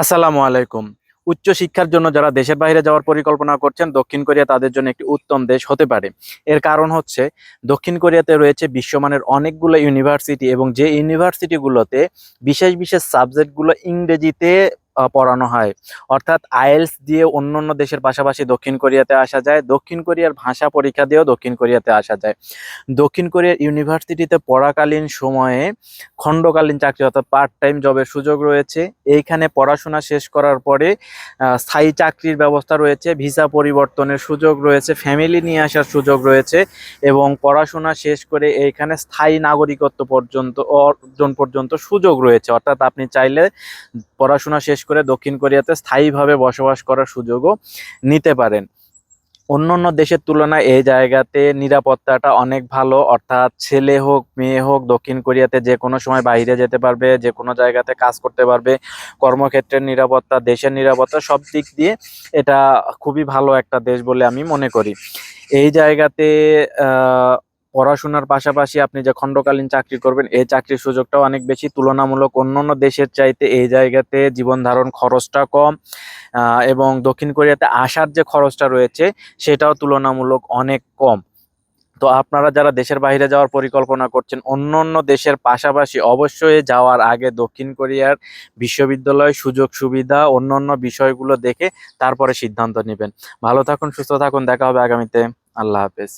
আসসালামু আলাইকুম। উচ্চ শিক্ষার জন্য যারা দেশের বাইরে যাওয়ার পরিকল্পনা করছেন, দক্ষিণ কোরিয়া তাদের জন্য একটি উত্তম দেশ হতে পারে। এর কারণ হচ্ছে, দক্ষিণ কোরিয়াতে রয়েছে বিশ্বমানের অনেকগুলো ইউনিভার্সিটি এবং যে ইউনিভার্সিটিগুলোতে বিশেষ বিশেষ সাবজেক্টগুলো ইংরেজিতে পড়ানো হয়। অর্থাৎ আইএলস দিয়ে অন্য অন্য দেশের পাশাপাশি দক্ষিণ কোরিয়াতে আসা যায়। দক্ষিণ কোরিয়ার ভাষা পরীক্ষা দিয়েও দক্ষিণ কোরিয়াতে আসা যায়। দক্ষিণ কোরিয়ার ইউনিভার্সিটিতে পড়াকালীন সময়ে খণ্ডকালীন চাকরি অর্থাৎ পার্ট টাইম জবের সুযোগ রয়েছে। এইখানে পড়াশোনা শেষ করার পরে স্থায়ী চাকরির ব্যবস্থা রয়েছে, ভিসা পরিবর্তনের সুযোগ রয়েছে, ফ্যামিলি নিয়ে আসার সুযোগ রয়েছে এবং পড়াশোনা শেষ করে এইখানে স্থায়ী নাগরিকত্ব পর্যন্ত অর্জন পর্যন্ত সুযোগ রয়েছে। অর্থাৎ আপনি চাইলে পড়াশোনা শেষ করে দক্ষিণ কোরিয়াতে স্থায়ীভাবে বসবাস করার সুযোগও নিতে পারেন। অন্য অন্য দেশের তুলনায় এই জায়গাতে নিরাপত্তাটা অনেক ভালো, অর্থাৎ ছেলে হোক, মেয়ে হোক, দক্ষিণ কোরিয়াতে যে কোনো সময় বাইরে যেতে পারবে, যে কোনো জায়গাতে কাজ করতে পারবে, কর্মক্ষেত্রের নিরাপত্তা, দেশের নিরাপত্তা, সব দিক দিয়ে এটা খুবই ভালো একটা দেশ বলে আমি মনে করি। এই জায়গাতে পড়াশোনার পাশাপাশি আপনি যে খণ্ডকালীন চাকরি করবেন, এই চাকরির সুযোগটাও অনেক বেশি। তুলনামূলক অন্যান্য দেশের চাইতে এই জায়গাতে জীবন ধারণ খরচটা কম এবং দক্ষিণ কোরিয়াতে আসার যে খরচটা রয়েছে, সেটাও তুলনামূলক অনেক কম। তো আপনারা যারা দেশের বাইরে যাওয়ার পরিকল্পনা করছেন অন্য অন্য দেশের পাশাপাশি অবশ্যই যাওয়ার আগে দক্ষিণ কোরিয়ার বিশ্ববিদ্যালয় সুযোগ সুবিধা অন্য অন্য বিষয়গুলো দেখে তারপরে সিদ্ধান্ত নেবেন। ভালো থাকুন, সুস্থ থাকুন, দেখা হবে আগামীতে। আল্লাহ হাফেজ।